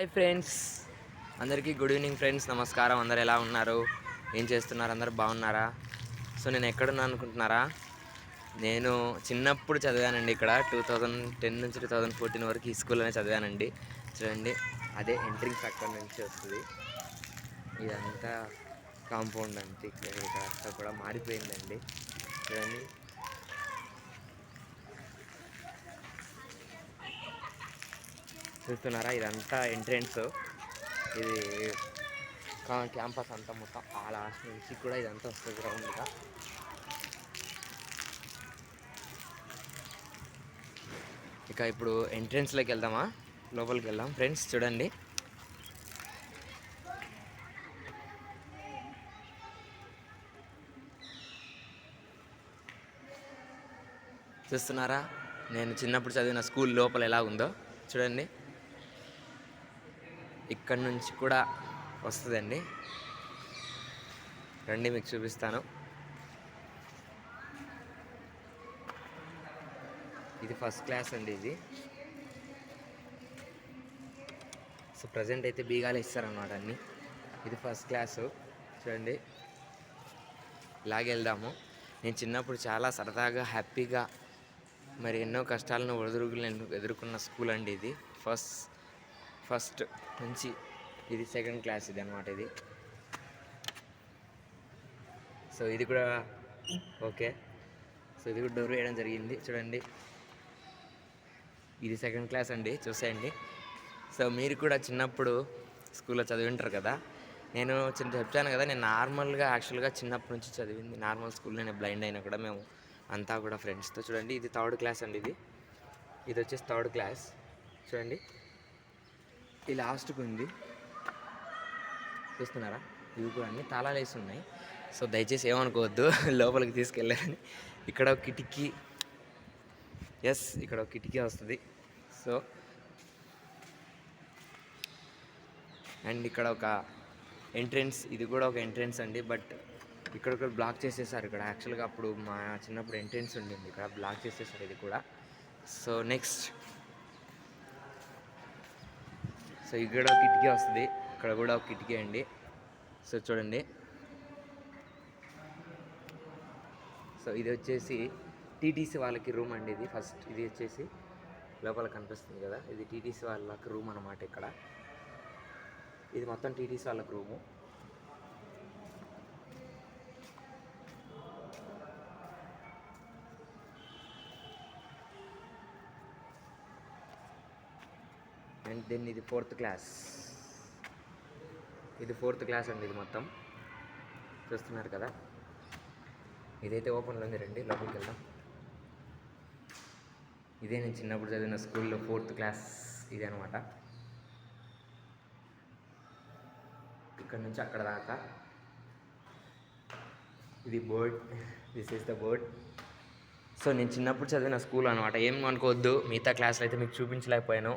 Hi friends అందరికీ good evening friends. నమస్కారం. అందరు ఎలా ఉన్నారు? ఏం చేస్తున్నారు? అందరు బాగున్నారా? సో నేను ఎక్కడున్నా అనుకుంటున్నారా? నేను చిన్నప్పుడు చదివానండి ఇక్కడ. టూ థౌజండ్ టెన్ నుంచి టూ థౌజండ్ ఫోర్టీన్ వరకు ఈ స్కూల్లోనే చదివానండి. చూడండి అదే ఎంట్రింగ్స్ అక్కడ నుంచి వస్తుంది. ఇదంతా కాంపౌండ్ అంతే. ఇక్కడ కూడా మారిపోయిందండి. చూడండి చూస్తున్నారా? ఇదంతా ఎంట్రెన్స్ ఇది క్యాంపస్ అంతా మొత్తం ఆ లాస్ట్ నుంచి కూడా ఇదంతా వస్తుంది గ్రౌండ్గా ఇక ఇప్పుడు ఎంట్రెన్స్లోకి వెళ్దామా? లోపలికి వెళ్దాం. ఫ్రెండ్స్ చూడండి. చూస్తున్నారా? నేను చిన్నప్పుడు చదివిన స్కూల్ లోపల ఎలా ఉందో. చూడండి. ఇక్కడ నుంచి కూడా వస్తుందండి. రండి మీకు చూపిస్తాను. ఇది ఫస్ట్ క్లాస్ అండి ఇది. సో ప్రజెంట్ అయితే బీగాలు ఇస్తారన్నమాట అన్ని. ఇది ఫస్ట్ క్లాసు. చూడండి. ఇలాగే వెళ్దాము నేను చిన్నప్పుడు చాలా సరదాగా హ్యాపీగా మరి ఎన్నో కష్టాలను ఒడిదురుగులను ఎదుర్కొన్న స్కూల్ అండి ఇది. ఫస్ట్ ఫస్ట్ నుంచి ఇది సెకండ్ క్లాస్ ఇది అనమాట ఇది. సో ఇది కూడా ఓకే. సో ఇది కూడా డోర్ వేయడం జరిగింది. చూడండి. ఇది సెకండ్ క్లాస్ అండి. చూసేయండి. సో మీరు కూడా చిన్నప్పుడు స్కూల్లో చదివింటారు కదా. నేను చిన్న చెప్తాను కదా నేను నార్మల్గా యాక్చువల్గా చిన్నప్పటి నుంచి చదివింది. నార్మల్ స్కూల్లో నేను బ్లైండ్ అయినా కూడా మేము అంతా కూడా ఫ్రెండ్స్తో చూడండి ఇది థర్డ్ క్లాస్ అండి ఇది. ఇది వచ్చేసి థర్డ్ క్లాస్ చూడండి. ఈ లాస్ట్కి ఉంది. చూస్తున్నారా? ఇవి కూడా అన్ని తాళాలు వేసి ఉన్నాయి. సో దయచేసి ఏమనుకోవద్దు లోపలికి తీసుకెళ్ళారని ఇక్కడ ఒక కిటికీ. ఎస్ ఇక్కడ ఒక కిటికీ వస్తుంది. సో అండ్ ఇక్కడ ఒక ఎంట్రెన్స్ ఇది కూడా ఒక ఎంట్రెన్స్ అండి బట్ ఇక్కడ కూడా బ్లాక్ చేసేసారు ఇక్కడ. యాక్చువల్గా అప్పుడు మా చిన్నప్పుడు ఎంట్రెన్స్ ఉండింది ఇక్కడ. బ్లాక్ చేసేసారు ఇది కూడా. సో నెక్స్ట్ సో ఇక్కడ కిటికీ వస్తుంది. ఇక్కడ కూడా ఒక కిటికీ అండి. సో చూడండి. సో ఇది వచ్చేసి టీటీసీ వాళ్ళకి రూమ్ అండి ఇది. ఫస్ట్ ఇది వచ్చేసి లోపల కనిపిస్తుంది కదా. ఇది టీటీసీ వాళ్ళకి రూమ్ అనమాట ఇక్కడ. ఇది మొత్తం టీటీసీ వాళ్ళకి రూము. అండ్ దెన్ ఇది ఫోర్త్ క్లాస్. ఇది ఫోర్త్ క్లాస్ అండి ఇది మొత్తం. చూస్తున్నారు కదా? ఇదైతే ఓపెన్లో ఉంది రండి లోపలికి వెళ్దాం. ఇదే నేను చిన్నప్పుడు చదివిన స్కూల్లో ఫోర్త్ క్లాస్ ఇదే అనమాట ఇక్కడ నుంచి అక్కడ దాకా. ఇది board this is the board so నేను చిన్నప్పుడు చదివిన స్కూల్ అనమాట ఏం అనుకోవద్దు మిగతా క్లాసులు అయితే మీకు చూపించలేకపోయాను.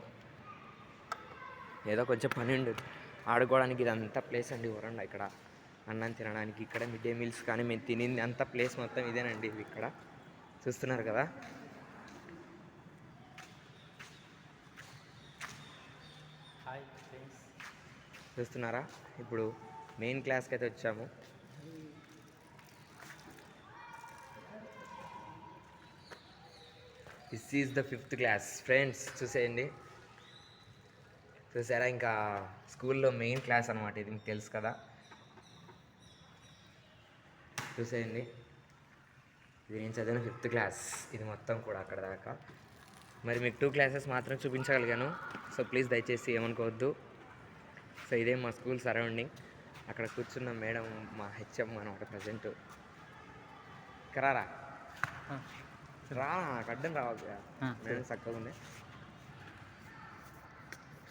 ఏదో కొంచెం పని ఉండదు ఆడుకోవడానికి ఇదంతా ప్లేస్ అండి వరండా ఇక్కడ. అన్నం తినడానికి ఇక్కడ మిడ్ డే మీల్స్ కానీ మేము తినింది అంత ప్లేస్ మొత్తం ఇదేనండి ఇవి ఇక్కడ. చూస్తున్నారు కదా? హాయ్ ఫ్రెండ్స్ చూస్తున్నారా? ఇప్పుడు మెయిన్ క్లాస్కి అయితే వచ్చాము. This is the fifth class friends చూసేయండి. చూసారా ఇంకా స్కూల్లో మెయిన్ క్లాస్ అనమాట ఇది మీకు తెలుసు కదా. చూసేయండి. ఇది నేను చదివిన ఫిఫ్త్ క్లాస్. ఇది మొత్తం కూడా అక్కడ దాకా. మరి మీకు టూ క్లాసెస్ మాత్రం చూపించగలిగాను. సో ప్లీజ్ దయచేసి ఏమనుకోవద్దు. సో ఇదే మా స్కూల్ సరౌండింగ్. అక్కడ కూర్చున్న మేడం మా హెచ్ఎం అనమాట ప్రజెంట్. కరారా రా అడ్డం రావాలి మేడం చక్కగా ఉంది.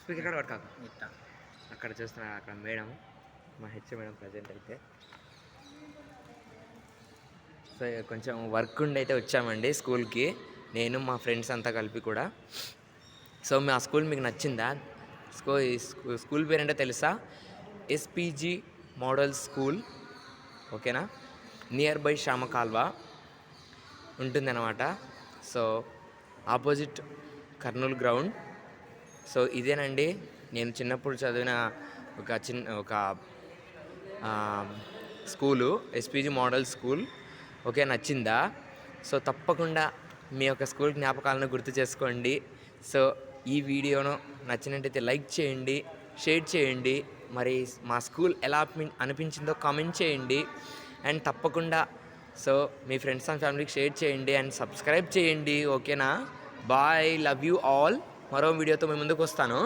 స్పీకర్ కూడా పట్టుకోకు ఇట్టా అక్కడ చూస్తున్నా అక్కడ మేడం మా హెచ్ మేడం ప్రజెంట్ అయితే. సో కొంచెం వర్క్ ఉండి అయితే వచ్చామండి స్కూల్కి. నేను మా ఫ్రెండ్స్ అంతా కలిపి కూడా. సో మా స్కూల్ మీకు నచ్చిందా? స్కూ స్కూ- స్కూల్ పేరు ఏంటో తెలుసా? SPG model school. ఓకేనా? నియర్ బై శ్యామకాల్వా ఉంటుందన్నమాట. So opposite Kurnool ground. So ఇదేనండి. నేను చిన్నప్పుడు చదివిన ఒక చిన్న ఒక school SPG model school. Okay నచ్చిందా? సో తప్పకుండా మీ యొక్క స్కూల్ జ్ఞాపకాలను గుర్తు చేసుకోండి. సో ఈ వీడియోను నచ్చినట్టయితే లైక్ చేయండి షేర్ చేయండి. మరి మా స్కూల్ ఎలా అనిపించిందో కామెంట్ చేయండి. అండ్ తప్పకుండా సో మీ ఫ్రెండ్స్ అండ్ ఫ్యామిలీకి షేర్ చేయండి అండ్ సబ్స్క్రైబ్ చేయండి. ఓకేనా? Bye love you all. మరో వీడియోతో మేము ముందుకు వస్తాను.